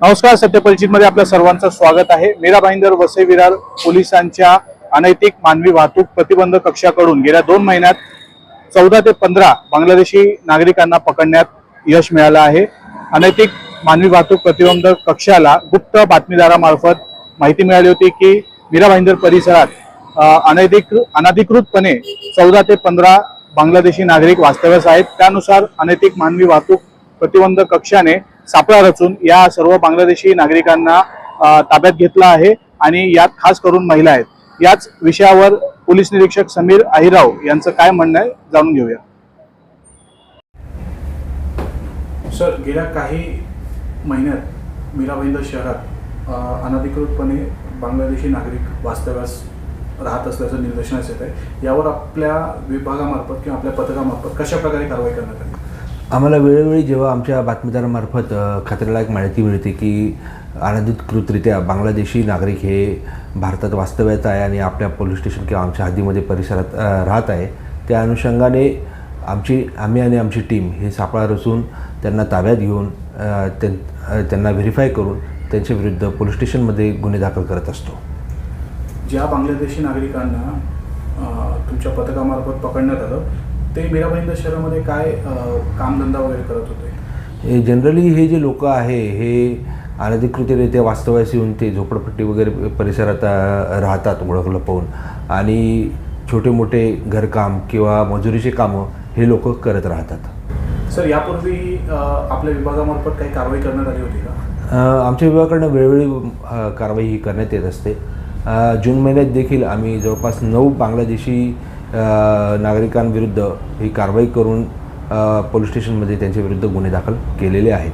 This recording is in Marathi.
नमस्कार सत्यपरिचितमध्ये आपल्या सर्वांचं स्वागत आहे. मीरा भाईंदर वसे विरार पोलिसांच्या अनैतिक मानवी वाहतूक प्रतिबंध कक्षाकडून गेल्या दोन महिन्यात चौदा ते पंधरा बांगलादेशी नागरिकांना पकडण्यात यश मिळालं आहे. अनैतिक मानवी वाहतूक प्रतिबंध कक्षाला गुप्त बातमीदारामार्फत माहिती मिळाली होती की मीरा भाईंदर परिसरात अ, अनैतिक अनधिकृतपणे चौदा ते पंधरा बांगलादेशी नागरिक वास्तव्यास आहेत. त्यानुसार अनैतिक मानवी वाहतूक प्रतिबंध कक्षाने सापळा रचून या सर्व बांगलादेशी नागरिकांना ताब्यात घेतला आहे आणि यात खास करून महिला आहेत. याच विषयावर पोलीस निरीक्षक समीर अहिराव यांचं काय म्हणणं आहे जाणून घेऊया. सर गेल्या काही महिन्यात मीरा भाईंदर शहरात अनधिकृतपणे बांगलादेशी नागरिक वास्तव्यास राहत असल्याचं निदर्शनास येत आहे. यावर आपल्या विभागामार्फत किंवा आपल्या पथकामार्फत कशा प्रकारे कारवाई करण्यात आली? आम्हाला वेळोवेळी जेव्हा आमच्या बातमीदारामार्फत अ, खात्रीलायक माहिती मिळते की अनधिकृतरित्या बांगलादेशी नागरिक हे भारतात वास्तव्यात आहे आणि आपल्या पोलीस स्टेशन किंवा आमच्या हद्दीमध्ये परिसरात राहत आहे. त्या अनुषंगाने आमची आम्ही आणि आमची टीम हे सापळा रचून त्यांना ताब्यात घेऊन त्यां त्यांना व्हेरीफाय करून त्यांच्या विरुद्ध पोलीस स्टेशनमध्ये गुन्हे दाखल करत असतो. ज्या बांगलादेशी नागरिकांना तुमच्या पथकामार्फत पकडण्यात आलं ते मीरा भाईंदर शहरामध्ये काय कामधंदा वगैरे करत होते? हे जनरली हे जे लोक आहे हे अनधिकृतरित्या वास्तव्यास येऊन ते झोपडपट्टी वगैरे परिसरात राहतात ओळख लपवून आणि छोटे मोठे घरकाम किंवा मजुरीचे कामं हे लोक करत राहतात. सर यापूर्वी आपल्या विभागामार्फत काही कारवाई करण्यात आली होती का? आमच्या विभागाकडनं वेळोवेळी कारवाई ही करण्यात येत असते. जून महिन्यात देखील आम्ही जवळपास नऊ बांगलादेशी नागरिकांविरुद्ध ही कारवाई करून पोलीस स्टेशनमध्ये त्यांच्या विरुद्ध गुन्हे दाखल केलेले आहेत.